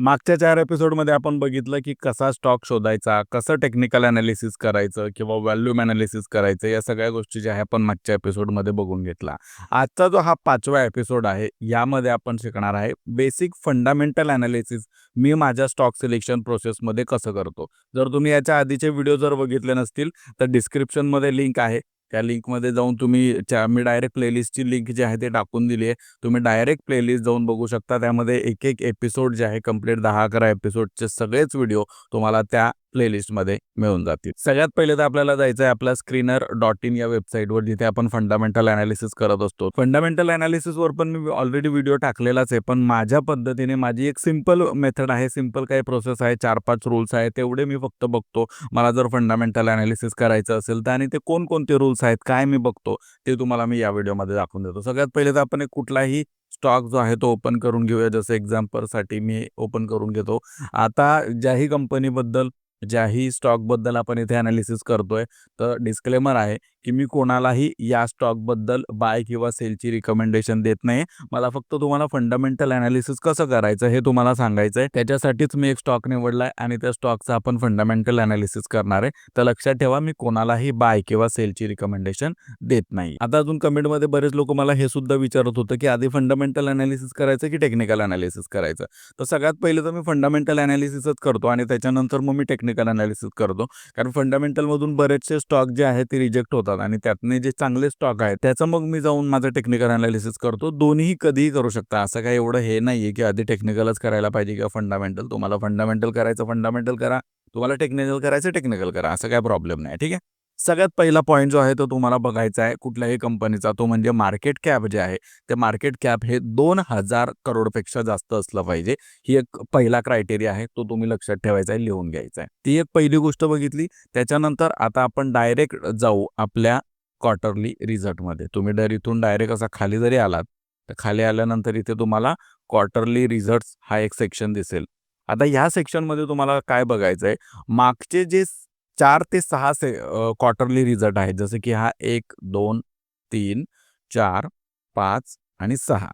मागच्या चार एपिसोडमध्ये आपण बघितलं की कसा स्टॉक शोधायचा कसं टेक्निकल अनालिसिस करायचं किंवा व्हॅल्यूम अनालिसिस करायचं या सगळ्या गोष्टी ज्या आहे आपण मागच्या एपिसोडमध्ये बघून घेतला. आजचा जो हा पाचवा एपिसोड आहे यामध्ये आपण शिकणार आहे बेसिक फंडामेंटल अनालिसिस मी माझ्या स्टॉक सिलेक्शन प्रोसेसमध्ये कसं करतो. जर तुम्ही याच्या आधीचे व्हिडिओ जर बघितले नसतील तर डिस्क्रिप्शनमध्ये लिंक आहे. त्या लिंकमध्ये जाऊन तुम्ही त्या मी डायरेक्ट प्लेलिस्टची लिंक जी आहे ते टाकून दिली आहे. तुम्ही डायरेक्ट प्लेलिस्ट जाऊन बघू शकता. त्यामध्ये एक एक एपिसोड जे आहे कंप्लीट दहा अकरा एपिसोडचे सगळेच व्हिडिओ तुम्हाला त्या प्लेलिस्टमध्ये मिळून जातील. सगळ्यात पहिले तर आपल्याला जायचं आहे आपल्या स्क्रीनर डॉट इन या वेबसाईटवर जिथे आपण फंडामेंटल अनालिसिस करत असतो. फंडामेंटल अनालिसिसवर पण मी ऑलरेडी व्हिडिओ टाकलेलाच आहे पण माझ्या पद्धतीने माझी एक सिंपल मेथड आहे सिंपल काही प्रोसेस आहे चार पाच रूल्स आहे तेवढे मी फक्त बघतो. मला जर फंडामेंटल अनालिसिस करायचं असेल तर आणि ते कोणकोणते रूल्स आहेत काय मी बघतो ते तुम्हाला मी या व्हिडिओमध्ये दाखवून देतो. सगळ्यात पहिले तर आपण एक कुठलाही स्टॉक जो आहे तो ओपन करून घेऊया. जसं एक्झाम्पलसाठी मी ओपन करून घेतो. आता ज्याही कंपनीबद्दल ज्याही स्टॉकबद्दल आपण इथे अनालिसिस करतोय. तर डिस्क्लेमर आहे की मी कोणालाही या स्टॉकबद्दल बाय किंवा सेलची रिकमेंडेशन देत नाही मला फक्त तुम्हाला फंडामेंटल अनालिसिस कसं करायचं हे तुम्हाला सांगायचं आहे त्याच्यासाठीच मी एक स्टॉक निवडलाय आणि त्या स्टॉकचा आपण फंडामेंटल अनालिसिस करणार आहे. तर लक्षात ठेवा मी कोणालाही बाय किंवा सेलची रिकमेंडेशन देत नाही. आता अजून कमेंटमध्ये बरेच लोक मला हे सुद्धा विचारत होतं की आधी फंडामेंटल अनालिसिस करायचं की टेक्निकल अनालिसिस करायचं? तर सगळ्यात पहिले तर मी फंडामेंटल अनालिसिसच करतो आणि त्याच्यानंतर मग मी टेक्निकल टेक्निकल अनालिसिस करतो. कारण फंडामेंटलमधून बरेचसे स्टॉक जे आहेत ते रिजेक्ट होतात आणि त्यातने जे चांगले स्टॉक आहेत त्याचं मग मी जाऊन माझं टेक्निकल अनालिसिस करतो. दोन्ही कधीही करू शकता. असं काही एवढं हे नाही आहे की आधी टेक्निकलच करायला पाहिजे किंवा फंडामेंटल तुम्हाला फंडामेंटल करायचं फंडामेंटल करा. तुम्हाला टेक्निकल करायचं टेक्निकल करा. असं काय प्रॉब्लेम नाही. ठीक आहे? सगळ्यात पहिला पॉईंट जो आहे तो तुम्हाला बघायचा आहे कुठल्याही कंपनीचा तो म्हणजे मार्केट कॅप जे आहे ते मार्केट कॅप हे दोन हजार करोडपेक्षा जास्त असलं पाहिजे. ही एक पहिला क्रायटेरिया आहे तो तुम्ही लक्षात ठेवायचा आहे लिहून घ्यायचा आहे. ती एक पहिली गोष्ट बघितली त्याच्यानंतर आता आपण डायरेक्ट जाऊ आपल्या क्वार्टरली रिझल्टमध्ये तुम्ही जर इथून डायरेक्ट असा खाली जरी आलात तर खाली आल्यानंतर इथे तुम्हाला क्वार्टरली रिझल्ट हा एक सेक्शन दिसेल. आता ह्या सेक्शनमध्ये तुम्हाला काय बघायचं आहे मागचे जे चार ते सहा से क्वार्टरली रिझल्ट आहेत. जसं की हा एक दोन तीन चार पाच आणि सहा.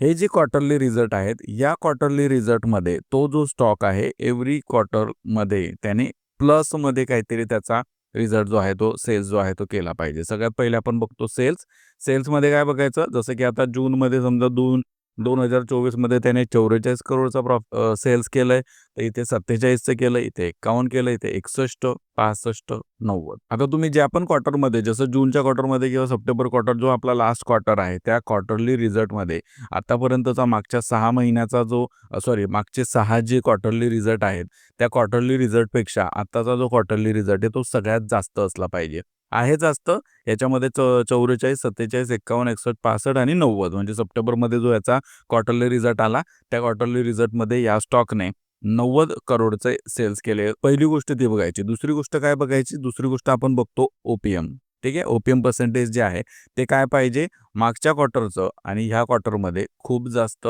हे जे क्वार्टरली रिझल्ट आहेत या क्वार्टरली रिझल्टमध्ये तो जो स्टॉक आहे एव्हरी क्वार्टरमध्ये त्याने प्लसमध्ये काहीतरी त्याचा रिझल्ट जो आहे तो सेल्स जो आहे तो केला पाहिजे. सगळ्यात पहिले आपण बघतो सेल्स सेल्समध्ये काय बघायचं? जसं की आता जूनमध्ये समजा दोन दोन हजार चोवीसमध्ये त्याने चौवेचाळीस करोडचा प्रॉफ सेल्स केलं आहे तर इथे सत्तेचाळीसचं केलं इथे एकावन्न केलं इथे एकसष्ट पासष्ट नव्वद. आता तुम्ही ज्या पण क्वार्टरमध्ये जसं जूनच्या क्वार्टरमध्ये किंवा सप्टेंबर क्वार्टर जो आपला लास्ट क्वार्टर आहे त्या क्वार्टरली रिझल्टमध्ये आतापर्यंतचा मागच्या सहा महिन्याचा जो सॉरी मागचे सहा जे क्वार्टरली रिझल्ट आहेत त्या क्वार्टरली रिझल्टपेक्षा आत्ताचा जो क्वार्टरली रिझल्ट आहे तो सगळ्यात जास्त असला पाहिजे. आहेच असतं. याच्यामध्ये च चौवेचाळीस सत्तेचाळीस एक्कावन्न एकसष्ट पासष्ट आणि नव्वद. म्हणजे सप्टेंबरमध्ये जो याचा क्वार्टरली रिझल्ट आला त्या क्वार्टरली रिझल्टमध्ये या स्टॉकने नव्वद करोडचे सेल्स केले. पहिली गोष्ट ती बघायची. दुसरी गोष्ट काय बघायची? दुसरी गोष्ट आपण बघतो ओपीएम ठीक आहे? ओपीएम पर्सेंटेज जे आहे ते काय पाहिजे? मागच्या क्वार्टरचं आणि ह्या क्वार्टरमध्ये खूप जास्त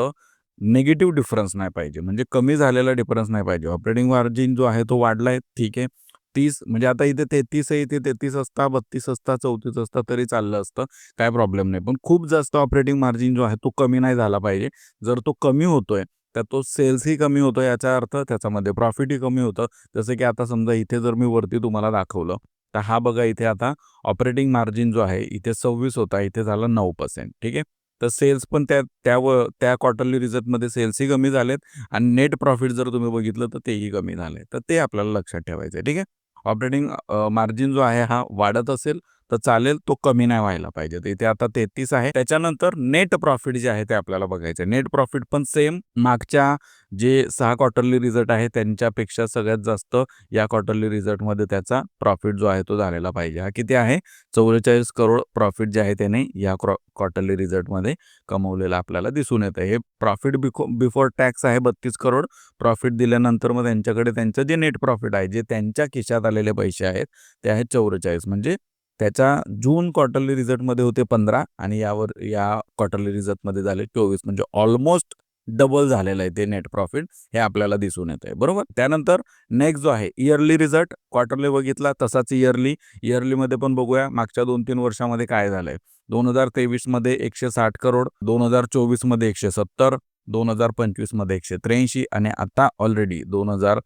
निगेटिव्ह डिफरन्स नाही पाहिजे. म्हणजे कमी झालेला डिफरन्स नाही पाहिजे. ऑपरेटिंग मार्जिन जो आहे तो वाढला आहे ठीक आहे? तीस म्हणजे आता इथे तेहतीस आहे इथे तेहतीस असता बत्तीस असता चौतीस असता तरी चाललं असतं काय प्रॉब्लेम नाही. पण खूप जास्त ऑपरेटिंग मार्जिन जो आहे तो कमी नाही झाला पाहिजे. जर तो कमी होतोय तर तो सेल्सही कमी होतो याचा अर्थ त्याच्यामध्ये प्रॉफिटही कमी होतं. जसं की आता समजा इथे जर मी वरती तुम्हाला दाखवलं तर हा बघा इथे आता ऑपरेटिंग मार्जिन जो आहे इथे सव्वीस होता इथे झाला नऊ पर्सेंट ठीक आहे? तर सेल्स पण त्या त्या व त्या क्वार्टरली रिझल्टमध्ये सेल्सही कमी झालेत आणि नेट प्रॉफिट जर तुम्ही बघितलं तर तेही कमी झाले तर ते आपल्याला लक्षात ठेवायचं आहे ठीक आहे? ऑपरेटिंग मार्जिन जो आहे हा वाढत असेल तर चालेल तो कमी नाही व्हायला पाहिजे. तर इथे आता तेहतीस आहे. त्याच्यानंतर नेट प्रॉफिट जे आहे ते आपल्याला बघायचं नेट प्रॉफिट पण सेम मागच्या जे सहा क्वार्टरली रिझल्ट आहे त्यांच्यापेक्षा सगळ्यात जास्त या क्वार्टरली रिझल्टमध्ये त्याचा प्रॉफिट जो आहे तो झालेला पाहिजे. हा किती आहे? चौवेचाळीस करोड प्रॉफिट जे आहे त्याने या क्वार्टरली रिझल्टमध्ये कमवलेलं आपल्याला दिसून येतं हे प्रॉफिट बिको बिफोर टॅक्स आहे बत्तीस करोड. प्रॉफिट दिल्यानंतर मग त्यांच्याकडे त्यांचं जे नेट प्रॉफिट आहे जे त्यांच्या खिशात आलेले पैसे आहेत ते आहेत चौवेचाळीस. म्हणजे त्याच्या जून क्वार्टरली रिझल्टमध्ये होते पंधरा आणि यावर या क्वार्टरली रिझल्टमध्ये झाले चोवीस. म्हणजे ऑलमोस्ट डबल झालेलं आहे ते नेट प्रॉफिट हे आपल्याला दिसून येत आहे. बरोबर? त्यानंतर नेक्स्ट जो आहे इयरली रिझल्ट. क्वार्टरली बघितला तसाच इयरली. इयरलीमध्ये पण बघूया मागच्या दोन तीन वर्षामध्ये काय झालंय? दोन हजार तेवीसमध्ये एकशे साठ करोड दोन हजार चोवीसमध्ये एकशे सत्तर दोन हजार पंचवीसमध्ये एकशे त्र्याऐंशी आणि आता ऑलरेडी दोन हजार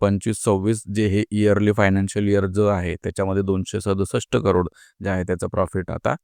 पंचवीस सव्वीस जे हे इयरली फायनान्शियल इयर जो आहे त्याच्यामध्ये दोनशे सदुसष्ट करोड जे आहे त्याचं प्रॉफिट आता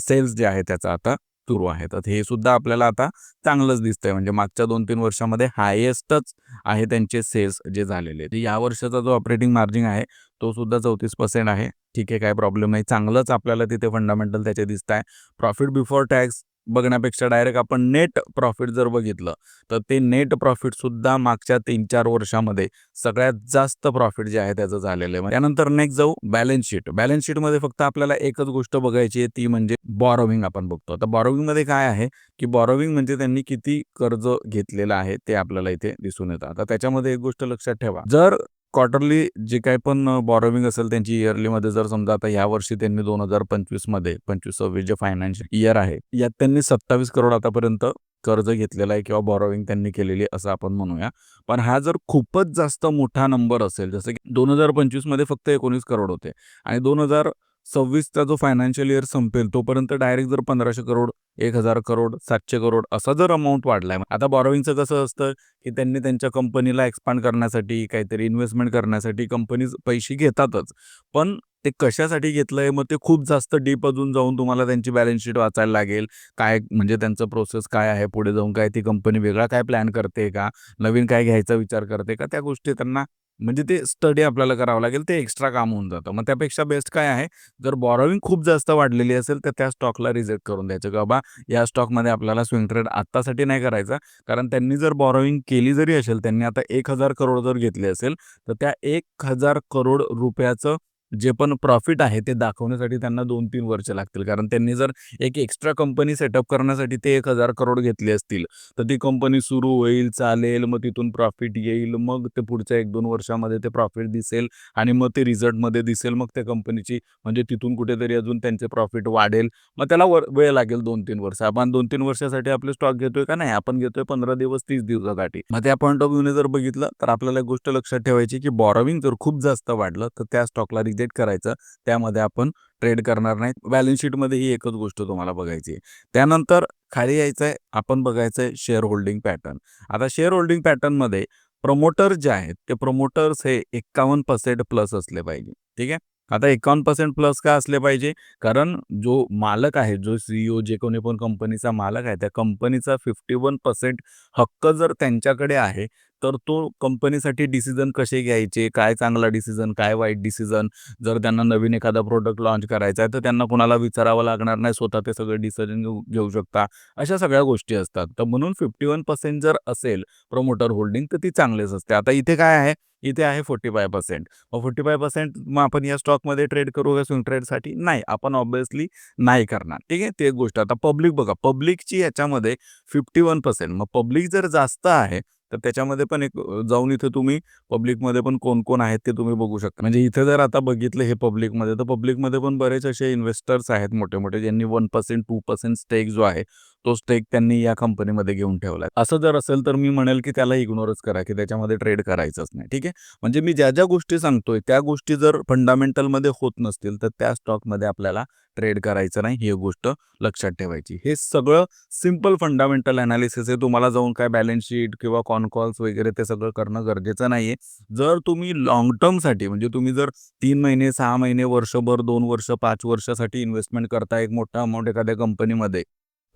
सेल्स जे आहे त्याचा आता सुरू आहे. तर हे सुद्धा आपल्याला आता चांगलंच दिसतंय. म्हणजे मागच्या दोन तीन वर्षामध्ये हायेस्टच आहे त्यांचे सेल्स जे झालेले. तर या वर्षाचा जो ऑपरेटिंग मार्जिन आहे तो सुद्धा चौतीस पर्सेंट आहे. ठीक आहे काय प्रॉब्लेम नाही. चांगलंच आपल्याला तिथे फंडामेंटल त्याचे दिसत आहे प्रॉफिट बिफोर टॅक्स बघण्यापेक्षा डायरेक्ट आपण नेट प्रॉफिट जर बघितलं तर ते नेट प्रॉफिट सुद्धा मागच्या तीन चार वर्षामध्ये सगळ्यात जास्त प्रॉफिट जे आहे त्याचं झालेलं आहे. त्यानंतर नेक्स्ट जाऊ बॅलन्स शीट बॅलन्स शीटमध्ये फक्त आपल्याला एकच गोष्ट बघायची आहे ती म्हणजे बॉरोविंग आपण बघतो. आता बॉरोविंगमध्ये काय आहे की बॉरोविंग म्हणजे त्यांनी किती कर्ज घेतलेलं आहे ते आपल्याला इथे दिसून येतं. आता त्याच्यामध्ये एक गोष्ट लक्षात ठेवा. जर क्वार्टरली जे काही पण बॉरोविंग असेल त्यांची इयरलीमध्ये जर समजा आता या वर्षी त्यांनी दोन हजार पंचवीसमध्ये पंचवीस सव्वीस जे फायनान्शियल इयर आहे यात त्यांनी सत्तावीस करोड आतापर्यंत कर्ज घेतलेलं आहे किंवा बॉरोविंग त्यांनी केलेली असं आपण म्हणूया. पण हा जर खूपच जास्त मोठा नंबर असेल जसं की दोन हजार पंचवीसमध्ये फक्त एकोणीस करोड होते आणि दोन हजार सव्वीसचा जो फायनान्शियल इयर संपेल तोपर्यंत डायरेक्ट जर पंधराशे करोड एक हजार करोड सातशे करोड असा जर अमाऊंट वाढलाय. आता बॉरोविंगचं कसं असतं की त्यांनी त्यांच्या कंपनीला एक्सपांड करण्यासाठी काहीतरी इन्व्हेस्टमेंट करण्यासाठी कंपनीज पैसे घेतातच. पण ते कशासाठी घेतलंय मग ते खूप जास्त डीप अजून जाऊन तुम्हाला त्यांची बॅलन्स शीट वाचायला लागेल. काय म्हणजे त्यांचं प्रोसेस काय आहे पुढे जाऊन काय ती कंपनी वेगळा काय प्लॅन करते का नवीन काय घ्यायचा विचार करते का त्या गोष्टी त्यांना म्हणजे ते स्टडी आपल्याला करावं लागेल ते एक्स्ट्रा काम होऊन जातं. मग त्यापेक्षा बेस्ट काय आहे जर बॉरोविंग खूप जास्त वाढलेली असेल तर त्या स्टॉकला रिजेक्ट करून द्यायचं की बाबा या स्टॉकमध्ये आपल्याला स्विंग ट्रेड आत्तासाठी नाही करायचा. कारण त्यांनी जर बॉरोविंग केली जरी असेल त्यांनी आता एक हजार करोड जर घेतले असेल तर त्या एक हजार करोड रुपयाचं जे पण प्रॉफिट आहे ते दाखवण्यासाठी त्यांना दोन तीन वर्ष लागतील. कारण त्यांनी जर एक एक्स्ट्रा कंपनी सेटअप करण्यासाठी ते एक हजार करोड घेतले असतील तर ती कंपनी सुरू होईल चालेल मग तिथून प्रॉफिट येईल मग ते पुढच्या एक दोन वर्षामध्ये ते प्रॉफिट दिसेल आणि मग ते रिझल्टमध्ये दिसेल. मग त्या कंपनीची म्हणजे तिथून कुठेतरी अजून त्यांचे प्रॉफिट वाढेल. मग त्याला वेळ लागेल दोन तीन वर्ष. आपण दोन तीन वर्षासाठी आपले स्टॉक घेतोय का नाही? आपण घेतोय पंधरा दिवस तीस दिवसासाठी. मग त्या पॉईंट ऑफ व्ह्यूने जर बघितलं तर आपल्याला एक गोष्ट लक्षात ठेवायची की बॉरोविंग जर खूप जास्त वाढलं तर त्या स्टॉकला रिजेक्ट करायचं. त्यामध्ये आपण ट्रेड करणार नाही. बॅलन्स शीटमध्ये ही एकच गोष्ट तुम्हाला बघायची आहे. त्यानंतर खाली यायचं आहे आपण बघायचं आहे शेअर होल्डिंग पॅटर्न. आता शेअर होल्डिंग पॅटर्नमध्ये प्रमोटर जे आहेत ते प्रमोटर्स हे एक्कावन्न पर्सेंट प्लस असले पाहिजे. ठीक आहे? आता एकावन्न पर्सेंट प्लस का असले पाहिजे? कारण जो मालक आहे जो सीईओ जे कोणी पण कंपनीचा मालक आहे त्या कंपनीचा फिफ्टी वन पर्सेंट हक्क जर त्यांच्याकडे आहे तर तो कंपनीसाठी डिसिजन कसे घ्यायचे? काय चांगला डिसिजन? काय वाईट डिसिजन? जर त्यांना नवीन एखादा प्रोडक्ट लॉन्च करायचा आहे तर त्यांना कोणाला विचारावं लागणार नाही? स्वतः ते सगळे डिसिजन घेऊ घेऊ शकता. अशा सगळ्या गोष्टी असतात. तर म्हणून फिफ्टी वन पर्सेंट जर असेल प्रमोटर होल्डिंग तर ती चांगलीच असते. आता इथे काय आहे? इथे आहे फोर्टी फाय पर्सेंट. मग फोर्टी फाय पर्सेंट मग आपण या स्टॉकमध्ये ट्रेड करू का स्विंग ट्रेडसाठी? नाही. आपण ऑब्विसली नाही करणार. ठीक आहे? ते एक गोष्ट. आता पब्लिक बघा. पब्लिकची याच्यामध्ये फिफ्टी वन पर्सेंट. मग पब्लिक जर जास्त आहे तर त्याच्यामध्ये पण एक जाऊन इथे तुम्ही पब्लिकमध्ये पण कोण कोण आहेत ते तुम्ही बघू शकता. म्हणजे इथे जर आता बघितलं हे पब्लिकमध्ये तर पब्लिकमध्ये पण बरेच असे इन्व्हेस्टर्स आहेत मोठे मोठे ज्यांनी one percent two percent stake जो आहे तो स्टेक त्यांनी या कंपनीमध्ये घेऊन ठेवला असं जर असेल तर मी म्हणेल की त्याला इग्नोरच करा की त्याच्यामध्ये ट्रेड करायचंच नाही ठीक आहे? म्हणजे मी ज्या ज्या गोष्टी सांगतोय त्या गोष्टी जर फंडामेंटलमध्ये होत नसतील तर त्या स्टॉकमध्ये आपल्याला ट्रेड करायचं नाही ही गोष्ट लक्षात ठेवायची. हे सगळं सिंपल फंडामेंटल अनालिसिस आहे तुम्हाला जाऊन काय बॅलन्स शीट किंवा कॉन्कॉल्स वगैरे ते सगळं करणं गरजेचं नाही आहे जर तुम्ही लॉंग टर्मसाठी म्हणजे तुम्ही जर तीन महिने सहा महिने वर्षभर दोन वर्ष पाच वर्षासाठी इन्व्हेस्टमेंट करता एक मोठा अमाऊंट एखाद्या कंपनीमध्ये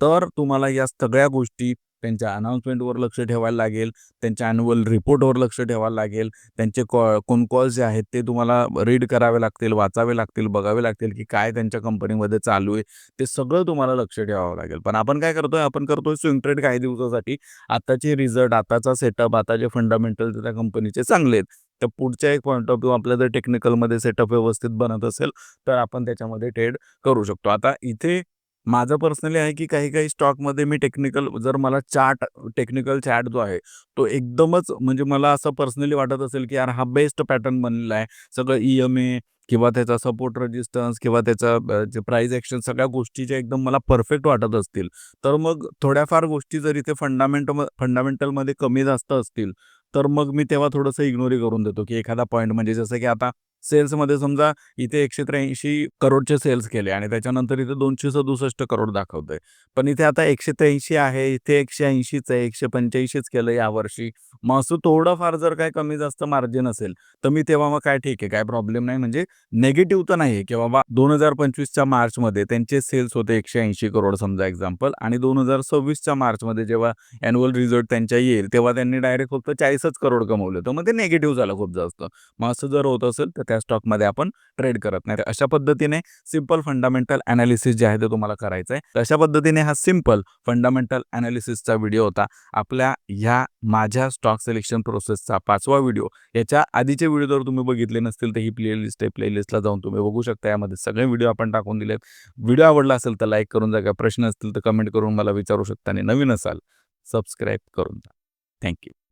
तर तुम्हाला या सगळ्या गोष्टी त्यांच्या अनाउन्समेंटवर लक्ष ठेवायला लागेल त्यांच्या ॲन्युअल रिपोर्टवर लक्ष ठेवायला लागेल त्यांचे कॉ कोण कॉल्स जे आहेत ते तुम्हाला रीड करावे लागतील वाचावे लागतील बघावे लागतील की काय त्यांच्या कंपनीमध्ये चालू आहे. ते सगळं तुम्हाला लक्ष ठेवावं लागेल. पण आपण काय करतोय आपण करतोय स्विंग ट्रेड काही दिवसासाठी. आताचे रिझल्ट आताचा सेटअप आताचे फंडामेंटल त्या कंपनीचे चांगले आहेत तर पुढच्या एक पॉईंट ऑफ व्ह्यू आपल्या जर टेक्निकलमध्ये सेटअप व्यवस्थित बनत असेल तर आपण त्याच्यामध्ये ट्रेड करू शकतो. आता इथे माझं पर्सनली आहे की काही काही स्टॉकमध्ये मी टेक्निकल जर मला चार्ट टेक्निकल चार्ट जो आहे तो एकदमच म्हणजे मला असं पर्सनली वाटत असेल की यार हा बेस्ट पॅटर्न बनलेला आहे. सगळं ई एम ए किंवा त्याचा सपोर्ट रेजिस्टन्स किंवा त्याचा जे प्राईज ॲक्शन सगळ्या गोष्टीच्या एकदम मला परफेक्ट वाटत असतील. तर मग थोड्याफार गोष्टी जर इथे फंडामेंट फंडामेंटलमध्ये कमी जास्त असतील तर मग मी तेव्हा थोडंसं इग्नोरी करून देतो की एखादा पॉईंट म्हणजे जसं की आता सेल्समध्ये समजा इथे एकशे त्र्याऐंशी करोडचे सेल्स केले आणि त्याच्यानंतर इथे दोनशे सदुसष्ट करोड दाखवतंय. पण इथे आता एकशे त्र्याऐंशी आहे इथे एकशे ऐंशीच आहे एकशे पंच्याऐंशीच केलं यावर्षी. मग असं थोडंफार जर काय कमी जास्त मार्जिन असेल तर मी तेव्हा मग काय ठीक आहे? काय प्रॉब्लेम नाही. म्हणजे नेगेटिव्ह तर नाही आहे की बाबा दोन हजार पंचवीसच्या मार्चमध्ये त्यांचे सेल्स होते एकशे ऐंशी करोड समजा एक्झाम्पल आणि दोन हजार सव्वीसच्या मार्चमध्ये जेव्हा अॅन्युअल रिझल्ट त्यांच्या येईल तेव्हा त्यांनी डायरेक्ट फक्त चाळीसच करोड कमवले तर मग ते निगेटिव्ह झालं खूप जास्त. मग असं जर होत असेल तर त्या स्टॉकमध्ये आपण ट्रेड करत नाही. तर अशा पद्धतीने सिंपल फंडामेंटल अनालिसिस जे आहे ते तुम्हाला करायचं आहे तर अशा पद्धतीने हा सिंपल फंडामेंटल अनालिसिसचा व्हिडिओ होता. आपल्या ह्या माझ्या स्टॉक सिलेक्शन प्रोसेसचा पाचवा व्हिडिओ. याच्या आधीचे व्हिडिओ जर तुम्ही बघितले नसतील तर ही प्लेलिस्ट आहे. प्लेलिस्टला जाऊन तुम्ही बघू शकता. यामध्ये सगळे व्हिडिओ आपण टाकून दिलेत. व्हिडिओ आवडला असेल तर लाईक करून जा काय प्रश्न असतील तर कमेंट करून मला विचारू शकता आणि नवीन असाल सबस्क्राईब करून जा थँक्यू.